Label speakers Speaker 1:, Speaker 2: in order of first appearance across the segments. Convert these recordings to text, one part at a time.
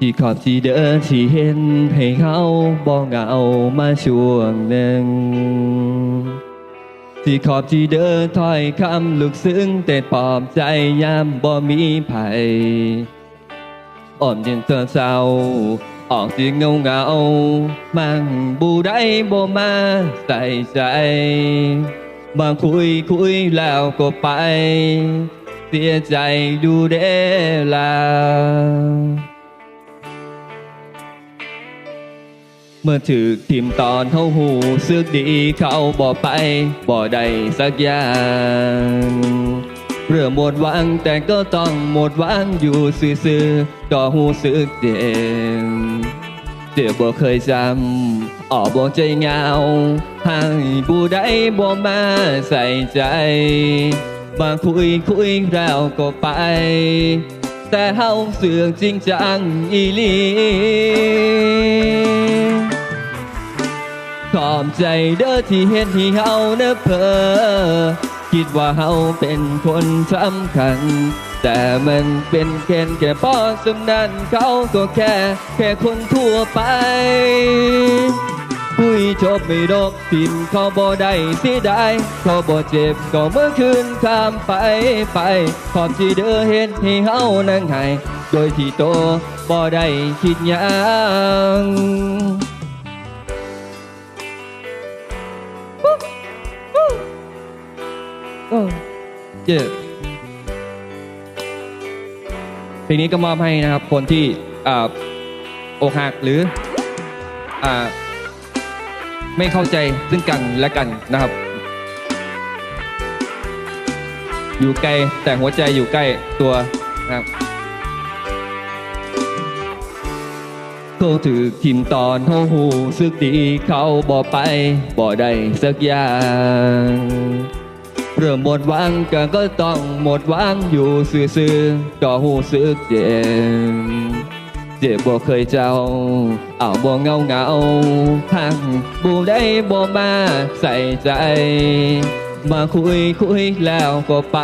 Speaker 1: ที่ขอบที่เดินที่เห็นให้เขาบอกเหงามาช่วงหนึ่ง ที่ขอบที่เดินถ้อยคำลึกซึ้งแต่ปลอบใจยามบ่มีไผอ่อนยังเธอนเศร้า ออกเสียงเงาเงามั่งบูได้บ่มาใส่ใจ มาคุยคุยแล้วก็ไป เสียใจดูเด้ลาเมื่อถือทิมตอนเขาหูซึกดีเขาบอกไปบ่ได้สักอย่างเรื่องหมดหวังแต่ก็ต้องหมดหวังอยู่ซื่อๆก็หูซึกเจ็บ เจ็บบ่เคยจำออกบ่ใจเงาให้ผู้ใดบ่มาใส่ใจ มาคุยคุยแล้วก็ไป แต่เฮาเสือกจริงจังอีหลีขอบใจเด้อที่เห็นที่เฮาเนอะเพอคิดว่าเฮาเป็นคนสำคัญ แต่มันเป็นแค่แค่พอสำนันเขาก็แค่แค่คนทั่วไปคุยจบไม่ดกทิมเขาบ่ได้เสียดายเขาบ่เจ็บก็เมื่อคืนข้ามไปไป ขอบที่เด้อเห็นให้เฮานั่งให้โดยที่โตบ่ได้คิดหยังเจ็บ เพลงนี้ก็มอบให้นะครับ คนที่ออกหักหรืออไม่เข้าใจซึ่งกันและกันนะครับ อยู่ไกลแต่หัวใจอยู่ใกล้ตัวนะครับเขาถือทิมตอนเขาหูซึกดีเขาบอกไปบอกได้สักอย่าง เริ่มหมดหวังก็ก็ต้องหมดหวังอยู่ซื่อๆก็หูสึกเจ็บเจ็บบ่เคยเจ้า เอาบ่เงาเงาพังบูได้บ่มาใส่ใจ มาคุยคุยแล้วก็ไป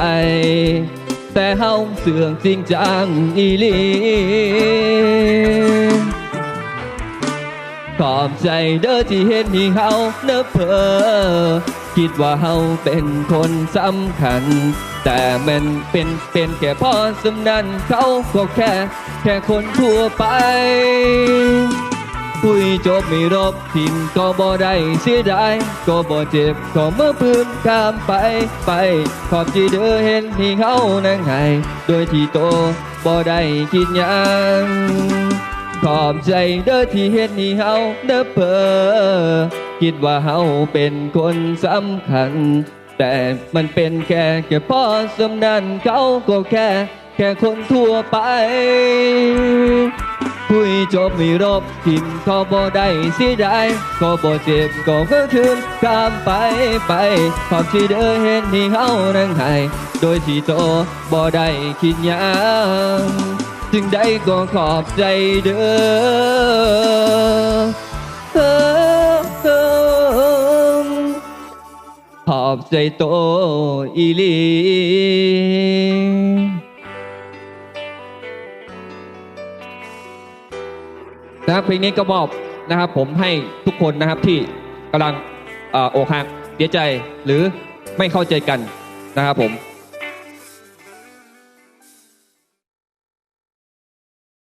Speaker 1: แต่เฮาเสื่องจริงจังอีหลีขอบใจเด้อที่เห็นที่เฮาเนอะเพอ คิดว่าเฮาเป็นคนสำคัญ แต่มันเป็นเป็นแค่พอสำนันเขาก็แค่ แค่คนทั่วไปคุยจบไม่รบทิมก็บ่ได้เสียดายก็บ่เจ็บก็เมื่อพื้นข้ามไปไป ขอบที่เด้อเห็นที่เขานั่งให้โดยที่โตบ่ได้คิดยังขอบใจเด้อที่เห็นที่เฮาเด้อเพอ คิดว่าเฮาเป็นคนสำคัญ แต่มันเป็นแค่แค่พอสำนันเขาก็แค่ แค่คนทั่วไป คุยจบไม่รบทิมก็บ่ได้เสียดายก็บ่เจ็บก็เพิ่คืนข้ามไปไปขอบที่เด้อเห็นที่เฮานั่งให้โดยที่โตบ่ได้คิดหยังจึงได้ก็ขอบใจเด้อ อบใจโตอีลีนะครับเพลงนี้ก็มอบนะครับ ผมให้ทุกคนนะครับที่กำลังเอ่ออกหักเสียใจหรือไม่เข้าใจกันนะครับผม